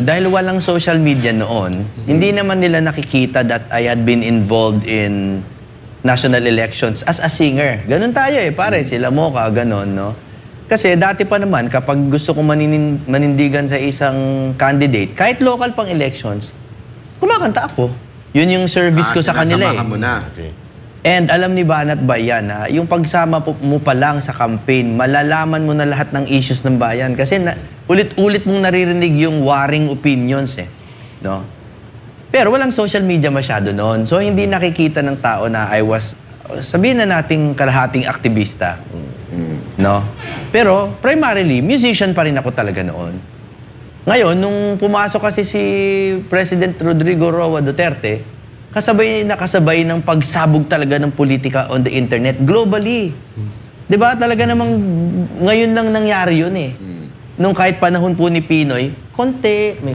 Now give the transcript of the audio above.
Dahil walang social media noon, hindi naman nila nakikita that I had been involved in national elections as a singer. Ganon tayo eh, pare. Sila mo ka, ganon, no? Kasi dati pa naman, kapag gusto ko maninin, manindigan sa isang candidate, kahit local pang elections, kumakanta ako. Yun yung service Ah, ko sa kanila eh. mo na. Okay. And alam ni Banat Bayan ha, yung pagsama po- mo pa lang sa campaign, malalaman mo na lahat ng issues ng bayan. Kasi ulit-ulit mong naririnig yung warring opinions eh. No? Pero walang social media masyado noon. So hindi nakikita ng tao na I was, sabihin na nating kalahating aktivista. No? Pero primarily, musician pa rin ako talaga noon. Ngayon, nung pumasok kasi si President Rodrigo Roa Duterte, kasabay nakasabay ng pagsabog talaga ng politika on the internet globally. 'Di ba? Talaga namang ngayon lang nangyari 'yun eh. Nung kahit panahon po ni Pinoy, konti, may